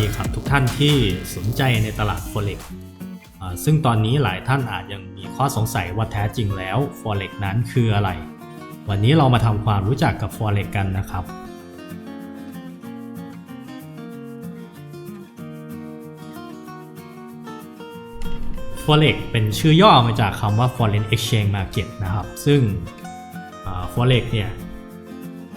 ดีครับทุกท่านที่สนใจในตลาด Forex ซึ่งตอนนี้หลายท่านอาจยังมีข้อสงสัยว่าแท้จริงแล้ว Forex นั้นคืออะไร วันนี้เรามาทำความรู้จักกับ Forex กันนะครับ Forex เป็นชื่อย่อมาจากคำว่า Foreign Exchange Market นะครับ ซึ่งอ่า Forex เนี่ย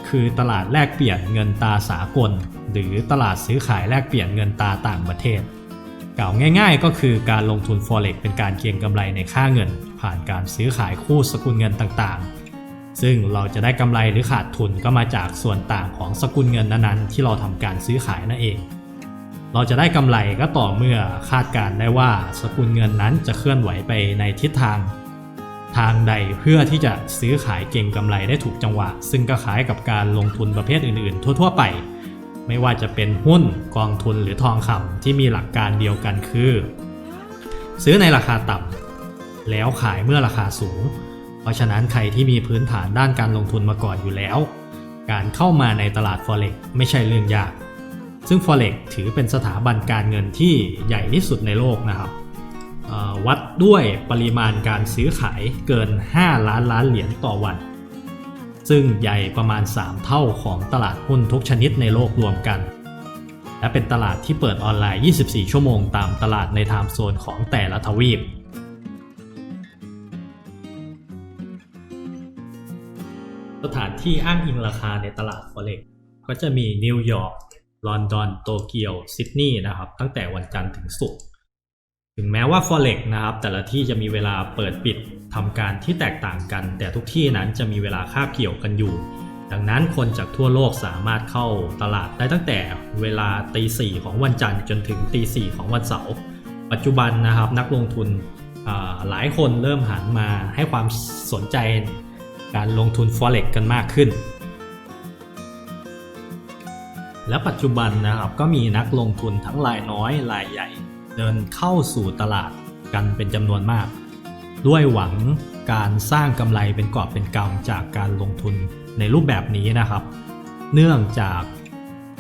คือตลาดแลกเปลี่ยนเงินตาสากล หรือตลาดซื้อขายแลกเปลี่ยนเงินตาต่างประเทศ กล่าวง่าย ๆ ก็คือการลงทุน forex เป็นการเก็งกำไรในค่าเงิน ผ่านการซื้อขายคู่สกุลเงินต่างๆ ซึ่งเราจะได้กำไรหรือขาดทุนก็มาจากส่วนต่างของสกุลเงินนั้นๆ ที่เราทำการซื้อขายนั่นเอง เราจะได้กำไรก็ต่อเมื่อคาดการณ์ได้ว่าสกุลเงินนั้นจะเคลื่อนไหวไปในทิศทาง ทางใดเพื่อที่จะซื้อขายเก่งกำไรได้ถูกจังหวะ ซึ่งก็คล้ายกับการลงทุนประเภทอื่นๆ ทั่ว ๆ ไป ไม่ว่าจะเป็นหุ้นกองทุนหรือทองคำที่มีหลักการเดียวกันคือ ซื้อในราคาต่ำแล้วขายเมื่อราคาสูง เพราะฉะนั้นใครที่มีพื้นฐานด้านการลงทุนมาก่อนอยู่แล้ว การเข้ามาในตลาด Forex ไม่ใช่เรื่องยาก ซึ่ง Forex ถือเป็นสถาบันการเงินที่ใหญ่ที่สุดในโลกนะครับ วัดด้วยปริมาณการซื้อขายเกิน 5 ล้านล้านเหรียญต่อวัน ซึ่งใหญ่ประมาณ 3 เท่าของตลาดหุ้นทุกชนิดในโลกรวมกัน และเป็นตลาดที่เปิดออนไลน์ 24 ชั่วโมงตามตลาดในไทม์โซนของแต่ละทวีปสถานที่อ้างอิงราคาในตลาด Forex ก็จะมีนิวยอร์ก ลอนดอน โตเกียว ซิดนีย์นะครับ ตั้งแต่วันจันทร์ถึงศุกร์ ถึงแม้ว่า Forex นะครับแต่ละที่จะมีเวลาเปิดปิดทำการที่แตกต่างกัน แต่ทุกที่นั้นจะมีเวลาคาบเกี่ยวกันอยู่ ดังนั้นคนจากทั่วโลกสามารถเข้าตลาดได้ตั้งแต่เวลาตีสี่ของวันจันทร์จนถึงตีสี่ของวันเสาร์ปัจจุบันนะครับนักลงทุนหลายคนเริ่มหันมาให้ความสนใจการลงทุน Forex กันมากขึ้น และปัจจุบันนะครับก็มีนักลงทุนทั้งรายน้อยรายใหญ่ เดินเข้าสู่ตลาดกันเป็นจำนวนมาก ด้วยหวังการสร้างกำไรเป็นกอบเป็นกำจากการลงทุนในรูปแบบนี้นะครับ เนื่องจาก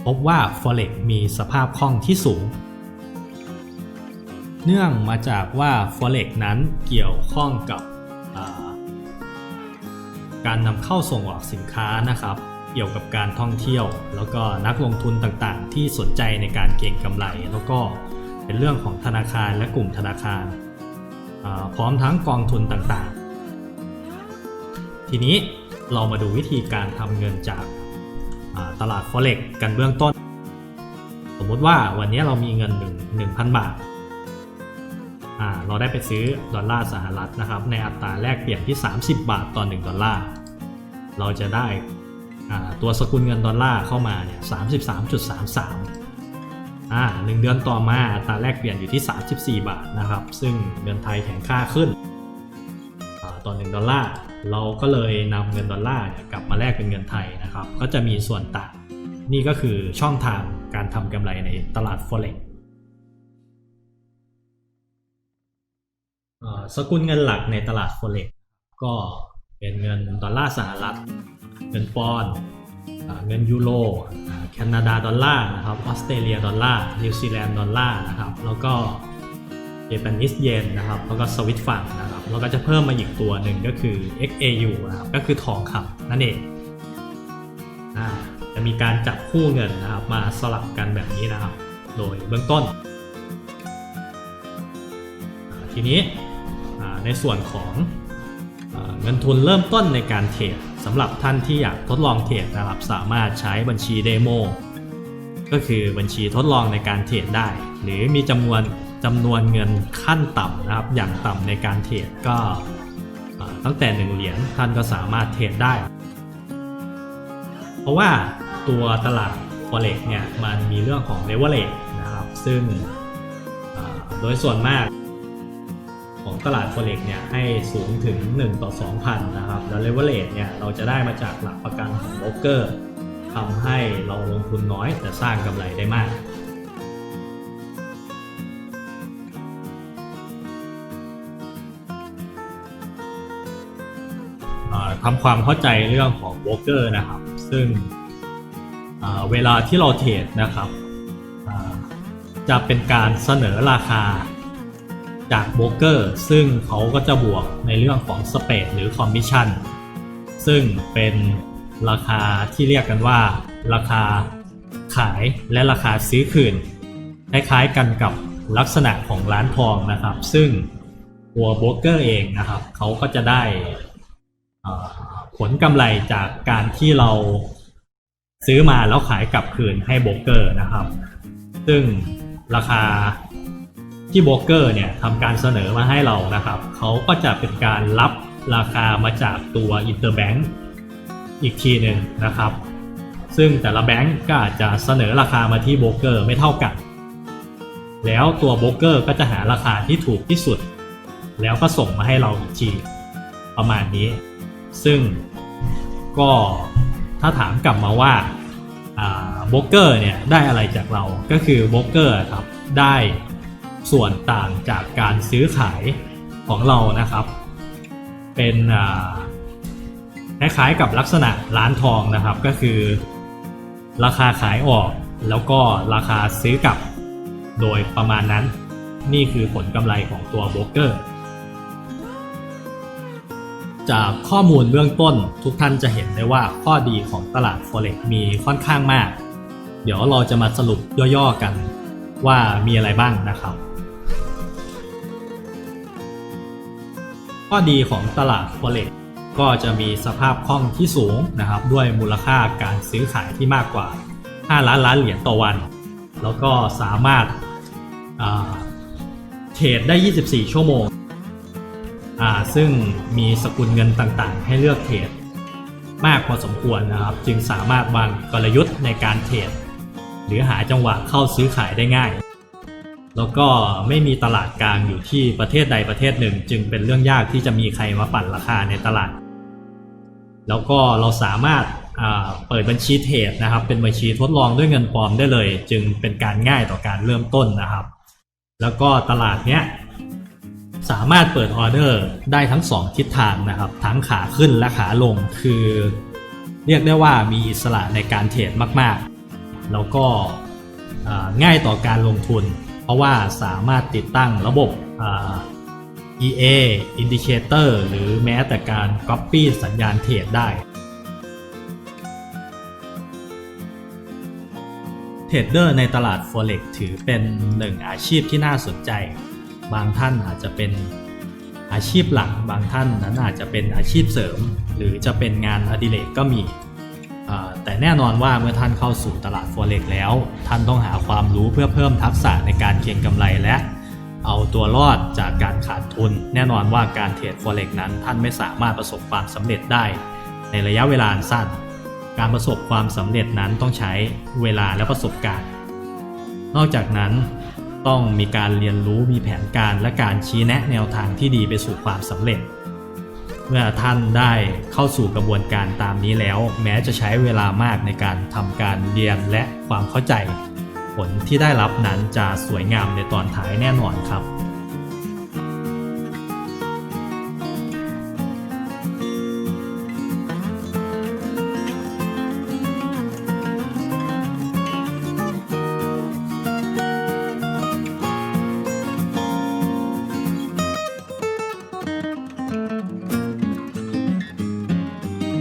พบว่า Forex มีสภาพคล่องที่สูง เนื่องมาจากว่า Forex นั้นเกี่ยวข้องกับาการนำเข้าส่งออกสินค้านะครับ เกี่ยวกับการท่องเที่ยว แล้วก็นักลงทุนต่างๆ ที่สนใจในการเก็งกำไรแล้วก็ เป็นเรื่องของธนาคารและกลุ่มธนาคารพร้อมทั้งกองทุนต่างๆ ทีนี้เรามาดูวิธีการทำเงินจากตลาด Forex กันเบื้องต้น สมมติว่าวันนี้เรามีเงิน 1 1,000 บาท เราได้ไปซื้อดอลลาร์สหรัฐนะครับในอัตราแลกเปลี่ยนที่ 30 บาทต่อ1ดอลลาร์ เราจะได้ตัวสกุลเงินดอลลาร์เข้ามาเนี่ย 33.33 อ่าหนึ่งเดือนต่อมาอัตราแลกเปลี่ยนอยู่ที่ 34 บาทนะครับ ซึ่งเงินไทยแข็งค่าขึ้นอ่าต่อ1ดอลลาร์เราก็เลยนำเงินดอลลาร์กลับมาแลกเป็นเงินไทยนะครับ ก็จะมีส่วนต่างนี่ก็คือช่องทางการทำกำไรในตลาด Forex สกุลเงินหลักในตลาด Forex ก็เป็นเงินดอลลาร์สหรัฐ เงินปอนด์ เงินยูโรแคนาดาดอลลาร์นะครับออสเตรเลียดอลลาร์นิวซีแลนด์ดอลลาร์นะครับแล้วก็เจแปนิสเยนนะครับแล้วก็สวิตฟังนะครับแล้วก็จะเพิ่มมาอีกตัวหนึ่งก็คือ XAU นะครับก็คือทองคำนั่นเองอ่าจะมีการจับคู่เงินนะครับมาสลับกันแบบนี้นะครับ โดยเบื้องต้น ทีนี้ในส่วนของเงินทุนเริ่มต้นในการเทรด สำหรับท่านที่อยากทดลองเทรดนะครับ สามารถใช้บัญชีเดโมก็คือบัญชีทดลองในการเทรดได้ หรือมีจำนวนจำนวนเงินขั้นต่ำนะครับ อย่างต่ำในการเทรดก็ตั้งแต่ 1 เหรียญท่านก็สามารถเทรดได้ เพราะว่าตัวตลาด Forex เนี่ยมันมีเรื่องของ leverage นะครับ ซึ่งโดยส่วนมาก ของตลาด Forex เนี่ยให้สูงถึง 1 ต่อ 2,000 นะครับ แล้ว leverage เนี่ยเราจะได้มาจากหลักประกันของโบรกเกอร์ทำให้เราลงทุนน้อยแต่สร้างกำไรได้มากทำความเข้าใจเรื่องของโบรกเกอร์นะครับ ซึ่งเวลาที่เราเทรดนะครับจะเป็นการเสนอราคา จากโบรกเกอร์ ซึ่งเขาก็จะบวกในเรื่องของสเปดหรือคอมมิชชั่นซึ่งเป็นราคาที่เรียกกันว่า ราคาขายและราคาซื้อคืนคล้ายๆกันกับลักษณะของร้านทองนะครับ ซึ่งตัวโบรกเกอร์เองนะครับเขาก็จะได้ผลกำไรจากการที่เราซื้อมาแล้วขายกลับคืนให้โบรกเกอร์นะครับ ซึ่งราคา ที่โบรกเกอร์เนี่ยทำการเสนอมาให้เรานะครับเขาก็จะเป็นการรับราคามาจากตัวอินเตอร์แบงก์อีกทีหนึ่งนะครับ ซึ่งแต่ละแบงก์ก็อาจจะเสนอราคามาที่โบรกเกอร์ไม่เท่ากัน แล้วตัวโบรกเกอร์ก็จะหาราคาที่ถูกที่สุด แล้วก็ส่งมาให้เราอีกทีประมาณนี้ ซึ่งก็ถ้าถามกลับมาว่าโบรกเกอร์เนี่ยได้อะไรจากเราก็คือโบรกเกอร์ครับได้ ส่วนต่างจากการซื้อขายของเรานะครับ เป็นคล้ายๆกับลักษณะร้านทองนะครับ ก็คือ ราคาขายออกแล้วก็ราคาซื้อกลับโดยประมาณนั้น นี่คือผลกำไรของตัวโบรกเกอร์ จากข้อมูลเบื้องต้นทุกท่านจะเห็นได้ว่าข้อดีของตลาด Forex มีค่อนข้างมาก เดี๋ยวเราจะมาสรุปย่อๆกันว่ามีอะไรบ้างนะครับ ข้อดีของตลาด Forex ก็จะมีสภาพคล่องที่สูงนะครับด้วยมูลค่าการซื้อขายที่มากกว่า 5 ล้านล้านเหรียญต่อวัน แล้วก็สามารถาเทรดได้ 24 ชั่วโมง ซึ่งมีสกุลเงินต่างๆ ให้เลือกเทรดมากพอสมควรนะครับ จึงสามารถวางกลยุทธ์ในการเทรดหรือหาจังหวะเข้าซื้อขายได้ง่าย แล้วก็ไม่มีตลาดกลางอยู่ที่ประเทศใดประเทศหนึ่ง จึงเป็นเรื่องยากที่จะมีใครมาปั่นราคาในตลาด แล้วก็เราสามารถาเปิดบัญชีเทรดนะครับ เป็นบัญชีทดลองด้วยเงินปลอมได้เลย จึงเป็นการง่ายต่อการเริ่มต้นนะครับ แล้วก็ตลาดเนี้ยสามารถเปิดออเดอร์ได้ทั้ง 2 ทิศทางนะครับ ทั้งขาขึ้นและขาลงคือ เรียกได้ว่ามีอิสระในการเทรดมาก ๆ แล้วก็ง่ายต่อการลงทุน ราะว่าสามารถติดตั้งระบบ EA Indicator หรือแม้แต่การ Copy สัญญาณเทรดได้เทรดเดอร์ในตลาด Forex ถือเป็นหนึ่งอาชีพที่น่าสนใจ บางท่านอาจจะเป็นอาชีพหลัก บางท่านนั้นอาจจะเป็นอาชีพเสริม หรือจะเป็นงานอดิเรกก็มี แต่แน่นอนว่าเมื่อท่านเข้าสู่ตลาด Forex แล้ว ท่านต้องหาความรู้เพื่อเพิ่มทักษะในการเก็งกำไรและ เอาตัวรอดจากการขาดทุน แน่นอนว่าการเทรด Forex นั้น ท่านไม่สามารถประสบความสำเร็จได้ ในระยะเวลาสั้น การประสบความสำเร็จนั้นต้องใช้เวลาและประสบการณ์ นอกจากนั้นต้องมีการเรียนรู้มีแผนการและการชี้แนะแนวทางที่ดีไปสู่ความสำเร็จ เมื่อท่านได้เข้าสู่กระบวนการตามนี้แล้ว แม้จะใช้เวลามากในการทำการเรียนและความเข้าใจ ผลที่ได้รับนั้นจะสวยงามในตอนท้ายแน่นอนครับ